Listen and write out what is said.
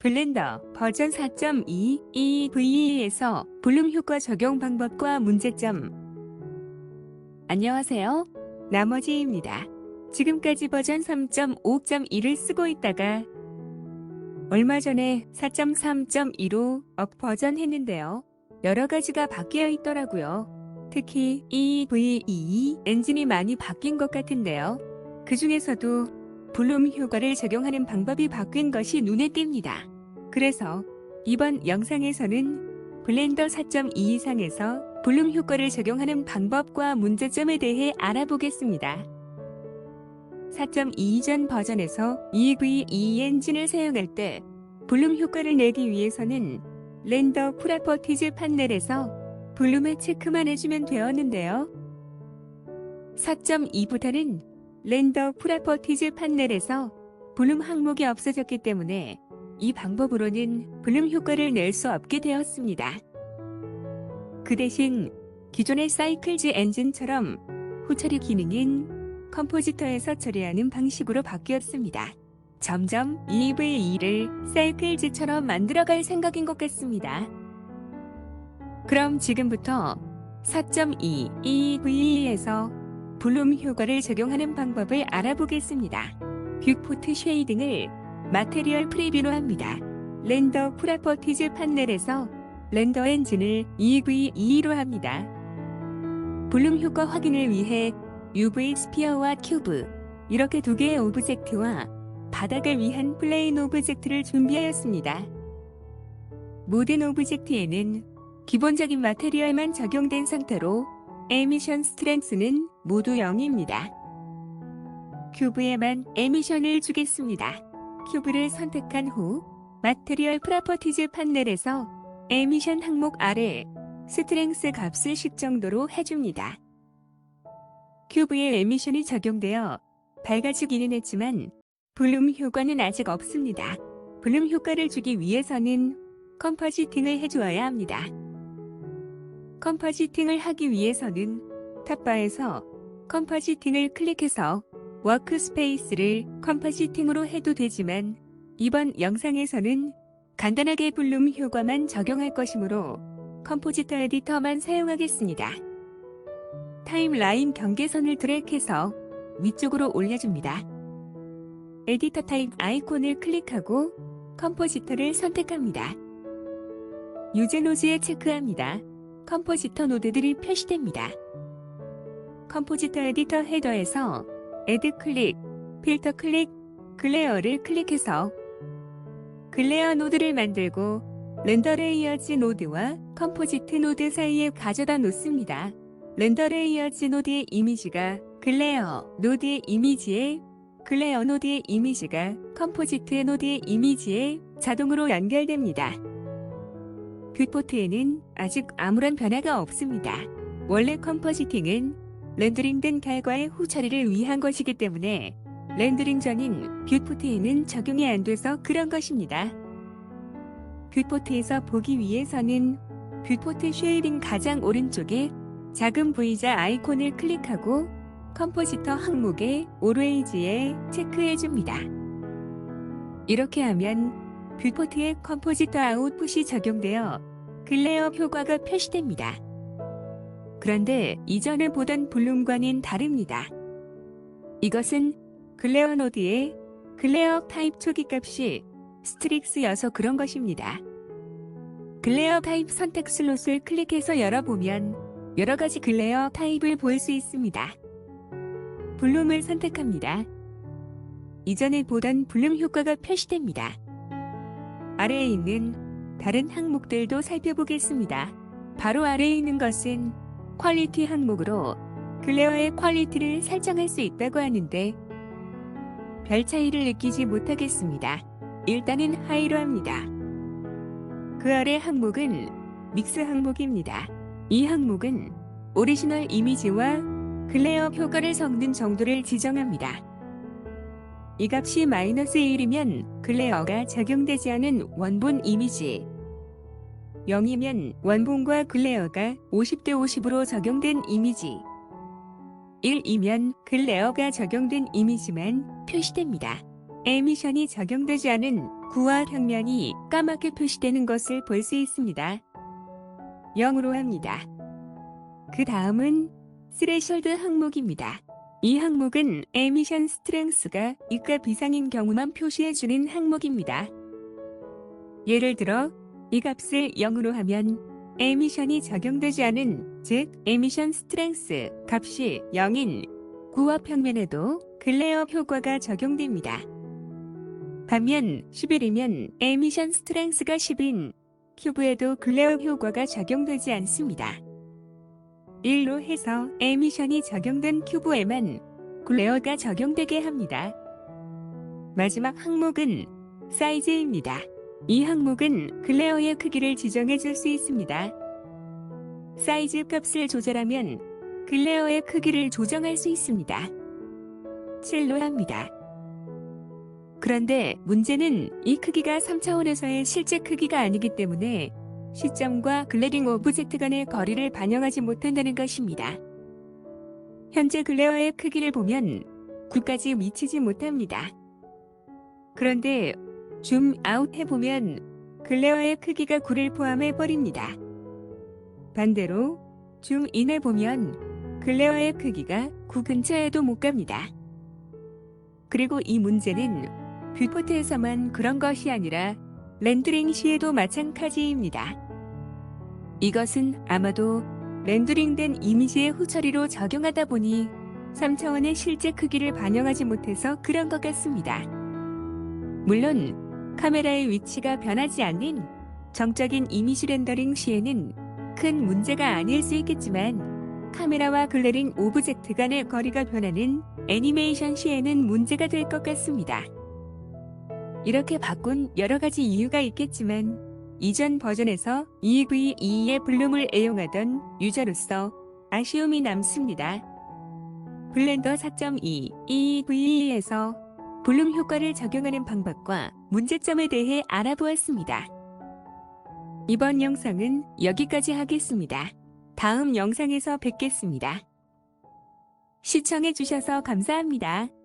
블렌더 버전 4.2 EVE에서 볼륨 효과 적용 방법과 문제점. 안녕하세요. 나머지입니다. 지금까지 버전 3.5.1을 쓰고 있다가 얼마 전에 4.3.2로 업 버전 했는데요. 여러 가지가 바뀌어 있더라고요. 특히 EVE 엔진이 많이 바뀐 것 같은데요. 그 중에서도 볼륨 효과를 적용하는 방법이 바뀐 것이 눈에 띕니다. 그래서 이번 영상에서는 블렌더 4.2 이상에서 볼륨 효과를 적용하는 방법과 문제점에 대해 알아보겠습니다. 4.2 이전 버전에서 EVE 엔진을 사용할 때 볼륨 효과를 내기 위해서는 렌더 프라퍼티즈 판넬에서 볼륨을 체크만 해주면 되었는데요. 4.2부터는 렌더 프라퍼티즈 판넬에서 볼륨 항목이 없어졌기 때문에 이 방법으로는 볼륨 효과를 낼 수 없게 되었습니다. 그 대신 기존의 사이클즈 엔진처럼 후처리 기능인 컴포지터에서 처리하는 방식으로 바뀌었습니다. 점점 EVE를 사이클즈처럼 만들어갈 생각인 것 같습니다. 그럼 지금부터 4.2 EVE에서 볼륨 효과를 적용하는 방법을 알아보겠습니다. 뷰포트 쉐이딩을 마테리얼 프리뷰로 합니다. 렌더 프라퍼티즈 판넬에서 렌더 엔진을 EVE로 합니다. 볼륨 효과 확인을 위해 UV 스피어와 큐브 이렇게 두 개의 오브젝트와 바닥을 위한 플레인 오브젝트를 준비하였습니다. 모든 오브젝트에는 기본적인 마테리얼만 적용된 상태로 에미션 스트렝스는 모두 0입니다. 큐브에만 에미션을 주겠습니다. 큐브를 선택한 후 마테리얼 프라퍼티즈 판넬에서 에미션 항목 아래 스트렝스 값을 10 정도로 해줍니다. 큐브에 에미션이 적용되어 밝아지기는 했지만 볼륨 효과는 아직 없습니다. 볼륨 효과를 주기 위해서는 컴퍼지팅을 해주어야 합니다. 컴퍼지팅을 하기 위해서는 탑바에서 컴퍼지팅을 클릭해서 워크스페이스를 컴퍼지팅으로 해도 되지만 이번 영상에서는 간단하게 볼륨 효과만 적용할 것이므로 컴포지터 에디터만 사용하겠습니다. 타임라인 경계선을 드래그해서 위쪽으로 올려줍니다. 에디터 타입 아이콘을 클릭하고 컴포지터를 선택합니다. 유제 노즈에 체크합니다. 컴포지터 노드들이 표시됩니다. 컴포지터 에디터 헤더에서 에드 클릭, 필터 클릭, 글레어를 클릭해서 글레어 노드를 만들고 렌더 레이어즈 노드와 컴포지트 노드 사이에 가져다 놓습니다. 렌더 레이어즈 노드의 이미지가 글레어 노드의 이미지에 글레어 노드의 이미지가 컴포지트 노드의 이미지에 자동으로 연결됩니다. 뷰포트에는 아직 아무런 변화가 없습니다. 원래 컴포지팅은 렌더링 된 결과의 후 처리를 위한 것이기 때문에 렌더링 전인 뷰포트에는 적용이 안 돼서 그런 것입니다. 뷰포트에서 보기 위해서는 뷰포트 쉐이딩 가장 오른쪽에 작은 V자 아이콘을 클릭하고 컴포지터 항목에 Always에 체크해줍니다. 이렇게 하면 뷰포트에 컴포지터 아웃풋이 적용되어 글레어 효과가 표시됩니다. 그런데 이전에 보던 볼륨과는 다릅니다. 이것은 글레어 노드의 글레어 타입 초기 값이 스트릭스여서 그런 것입니다. 글레어 타입 선택 슬롯을 클릭해서 열어보면 여러 가지 글레어 타입을 볼 수 있습니다. 볼륨을 선택합니다. 이전에 보던 볼륨 효과가 표시됩니다. 아래에 있는 다른 항목들도 살펴보겠습니다. 바로 아래에 있는 것은 퀄리티 항목으로 글레어의 퀄리티를 설정할 수 있다고 하는데 별 차이를 느끼지 못하겠습니다. 일단은 하이로 합니다. 그 아래 항목은 믹스 항목입니다. 이 항목은 오리지널 이미지와 글레어 효과를 섞는 정도를 지정합니다. 이 값이 마이너스 1이면 글레어가 적용되지 않은 원본 이미지, 0이면 원본과 글레어가 50대 50으로 적용된 이미지, 1이면 글레어가 적용된 이미지만 표시됩니다. 에미션이 적용되지 않은 구와 평면이 까맣게 표시되는 것을 볼 수 있습니다. 0으로 합니다. 그 다음은 스레셜드 항목입니다. 이 항목은 에미션 스트렝스가 이가 비상인 경우만 표시해주는 항목입니다. 예를 들어 이 값을 0으로 하면 에미션이 적용되지 않은 즉 에미션 스트렝스 값이 0인 구와 평면에도 글레어 효과가 적용됩니다. 반면 11이면 에미션 스트렝스가 10인 큐브에도 글레어 효과가 적용되지 않습니다. 1로 해서 에미션이 적용된 큐브에만 글레어가 적용되게 합니다. 마지막 항목은 사이즈입니다. 이 항목은 글레어의 크기를 지정해 줄 수 있습니다. 사이즈 값을 조절하면 글레어의 크기를 조정할 수 있습니다. 7로 합니다. 그런데 문제는 이 크기가 3차원에서의 실제 크기가 아니기 때문에 시점과 글래링 오브젝트 간의 거리를 반영하지 못한다는 것입니다. 현재 글레어의 크기를 보면 9까지 미치지 못합니다. 그런데 줌 아웃 해보면 글레어의 크기가 9를 포함해 버립니다. 반대로 줌 인 해 보면 글레어의 크기가 9 근처에도 못 갑니다. 그리고 이 문제는 뷰포트에서만 그런 것이 아니라 렌더링 시에도 마찬가지입니다. 이것은 아마도 렌더링된 이미지의 후처리로 적용하다 보니 3차원의 실제 크기를 반영하지 못해서 그런 것 같습니다. 물론 카메라의 위치가 변하지 않는 정적인 이미지 렌더링 시에는 큰 문제가 아닐 수 있겠지만 카메라와 글래링 오브젝트 간의 거리가 변하는 애니메이션 시에는 문제가 될 것 같습니다. 이렇게 바꾼 여러 가지 이유가 있겠지만 이전 버전에서 EVE의 블룸을 애용하던 유저로서 아쉬움이 남습니다. 블렌더 4.2 EVE에서 블룸 효과를 적용하는 방법과 문제점에 대해 알아보았습니다. 이번 영상은 여기까지 하겠습니다. 다음 영상에서 뵙겠습니다. 시청해주셔서 감사합니다.